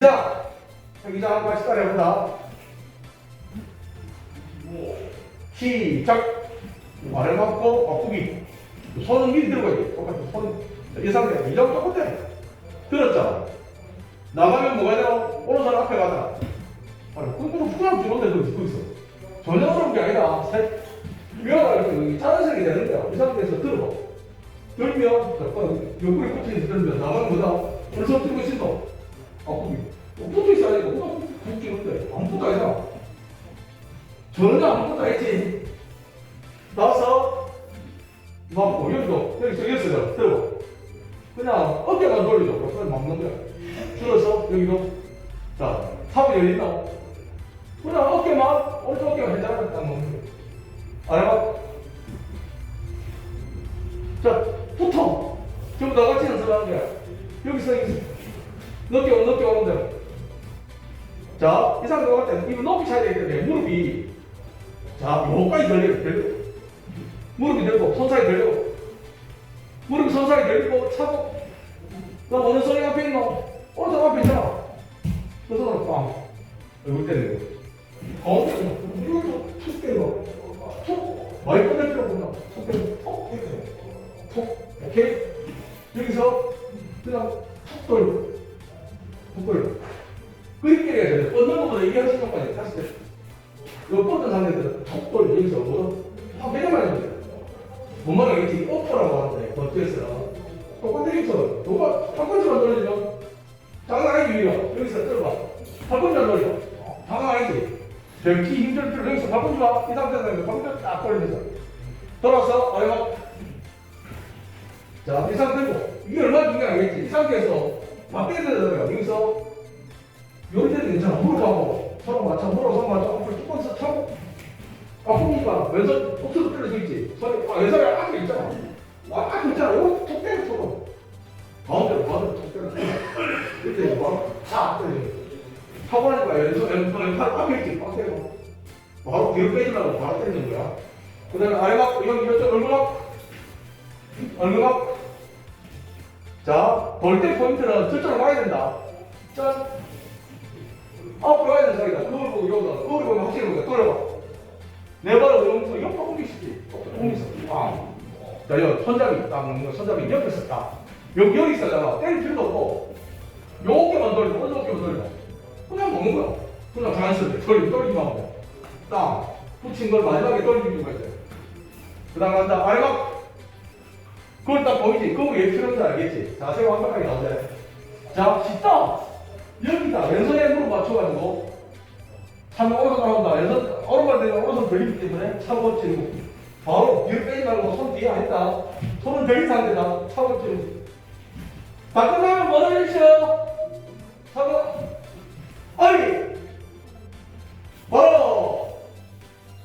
자, 여기자 한 번씩 따라해본다. 시작. 말을 맞고 바꾸기. 손은 미리 들고 있지. 똑같아. 손. 이 상태. 이 정도 똑같아. 들었잖아. 나가면 뭐가 되나? 오른손 앞에 가잖아. 아니, 푸랑 들어오는데 너 듣고 있어. 전혀 어려운 게 아니라, 셋. 이렇게 자연스럽게 되는 거야. 이 상태에서 들어. 들면, 옆구리 꽂혀있어 들면, 나가면 뭐다? 오른손 들고 있어. 바꾸기. 붙어 있어야 되고, 그냥 붙기는데, 아무것도 아니잖아. 전혀 아무것도 아니지. 나와서, 맞고, 여기도, 여기 저기였어요. 들어. 그냥 어깨만 돌리죠. 그걸 막는 거야. 줄어서, 여기도. 자, 탑이 열린다. 그냥 어깨만, 오른쪽 어깨만 괜찮아. 딱 먹는 거야. 알아봐? 자, 붙어. 전부 다 같이 연습하는 거야. 여기서, 여기서. 넓게 오는, 넓게 오는 대로. 자, 이 상태가 갈 때는 입을 높이 차야 되기 때문에 무릎이, 자, 요까지 걸려요, 걸려. 무릎이 들고, 손 사이 걸리고. 무릎이 손 사이 걸리고, 차고. 나 어느 손이 앞에 있노? 오른손 앞에 있잖아. 그 손으로 빵. 얼굴 때리고. 가운데, 이것도 툭 때리고. 툭. 많이 꺼낼 필요 없나? 툭 때리고. 톡. 이렇게. 톡. 오케이? 여기서 그냥 툭 돌고. 그렇게 해야 돼. 뻗는 것보다 이게 훨씬 다시 돼. 요 뻗는 상태에서 톡 돌고 여기서 뭐, 확 내려가야 됩니다. 뭔 말이겠지? 오퍼라고 하는데, 버트에서. 똑같은 힘서 누가 팔꿈치만 돌리면 장난 아니지, 위로. 여기서 들어봐. 팔꿈치만 돌려. 장난 아니지. 저기 힘들 필요 여기서 팔꿈치만 이 상태에서 팔꿈치 딱 돌리면서. 돌아서, 아이고. 자, 이 상태고. 이게 얼마나 중요하겠지? 이 상태에서 되잖아요. 여기서 요럴 때도 괜찮아. 무릎 하고 서로 맞춰, 무릎 서로 맞춰. 앞으로 쭉 뻗어서 차고. 아프니까 왼손 옥수수 때릴 수 있지. 손이, 아, 왼손이 앞에 있잖아. 아, 앞에 있잖아. 이거 톡 때려, 톡. 가운데로, 가운데로 톡 때려. 이때 바로 탁 때려. 하고 나니까 왼손, 왼손, 왼팔 앞에 있지. 빡 때려. 바로 뒤로 빼주려고 바로 때리는 거야. 그 다음에 아래 막, 여기, 이쪽 얼굴 막. 얼굴 막. 자, 돌때 포인트는 저쪽으로 가야 된다. 짠. 앞으로 가야 된다, 자기다. 거울 보고 여기다. 거울 보면 확실히 보자. 돌려봐. 내 발을 오른쪽 옆으로 옮기시지. 옮기서. 아. 자, 여기 손잡이 딱 먹는 거, 손잡이 옆에서 딱. 여기, 여기 있어잖아. 때릴 필요도 없고. 요 어깨만 돌리고, 어깨만 돌리고. 그냥 먹는 거야. 그냥 자연스럽게 돌리고, 돌리기만 하고. 딱. 붙인 걸 마지막에 돌리는 거야. 그 다음 간다. 알막. 그걸 딱 보이지? 그거 왜 필요한 줄 알겠지? 자세가 완벽하게 나오잖아. 자, 쉽다. 여기다 왼손에 무릎 맞춰가지고 차면 오른손 나온다. 왼손 오른발 되면 오른손 들리기 때문에 차고 치고 바로 뒤로 빼지 말고 손 뒤에 안 했다. 손은 들린 상태다. 차고 치고 다 끝나